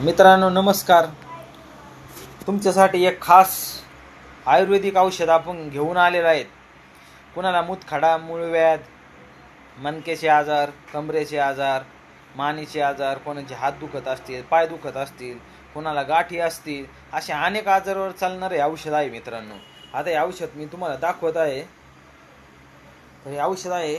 मित्रांनो नमस्कार. तुमच्यासाठी एक खास आयुर्वेदिक औषध आपण घेऊन आलेलं आहेत कुणाला मुतखडा मूळव्याध मनकेचे आजार कमरेचे आजार मानेचे आजार कोणाचे हात दुखत असतील पाय दुखत असतील कोणाला गाठी असतील असे अनेक आजारावर चालणारे औषध आहे मित्रांनो. आता हे औषध मी तुम्हाला दाखवत आहे. तर हे औषध आहे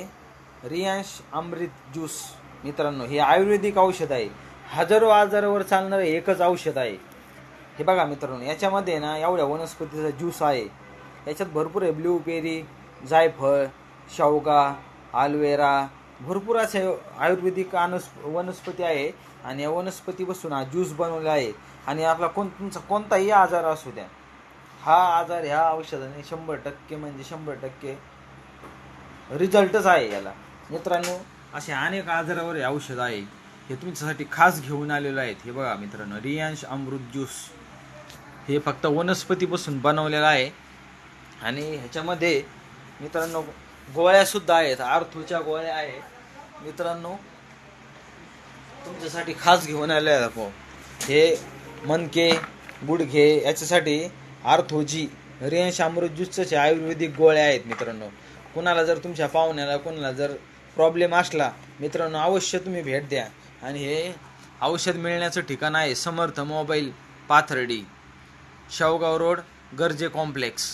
रियांश अमृत ज्यूस. मित्रांनो हे आयुर्वेदिक औषध आहे. हजारो आजारावर चालणारं एकच औषध आहे. हे बघा मित्रांनो याच्यामध्ये ना एवढ्या वनस्पतीचा ज्यूस आहे. याच्यात भरपूर आहे ब्लूबेरी जायफळ शेवगा आलवेरा भरपूर असे आयुर्वेदिक अनस वनस्पती आहे. आणि या वनस्पतीपासून हा ज्यूस बनवला आहे. आणि आपला कोण तुमचा कोणताही आजार असू द्या हा आजार ह्या औषधाने शंभर टक्के म्हणजे शंभर टक्के रिझल्टच आहे याला. मित्रांनो असे अनेक आजारावर हे औषध आहे. हे तुमच्यासाठी खास घेऊन आलेलो आहेत. हे बघा मित्रांनो रियांश अमृत ज्यूस. हे फक्त वनस्पतीपासून बनवलेलं आहे. आणि ह्याच्यामध्ये मित्रांनो गोळ्यासुद्धा आहेत. आर्थोच्या गोळ्या आहेत. मित्रांनो तुमच्यासाठी खास घेऊन आले आहेत आपण. हे मनके गुडघे याच्यासाठी आर्थोजी रियांश अमृत ज्यूसचे आयुर्वेदिक गोळ्या आहेत मित्रांनो. कुणाला जर तुमच्या पाहुण्याला कुणाला जर प्रॉब्लेम असला मित्रांनो अवश्य तुम्ही भेट द्या. आणि हे औषध मिळण्याचं ठिकाण आहे Samarth mobile Pathardi Shevgaon road Garje complex.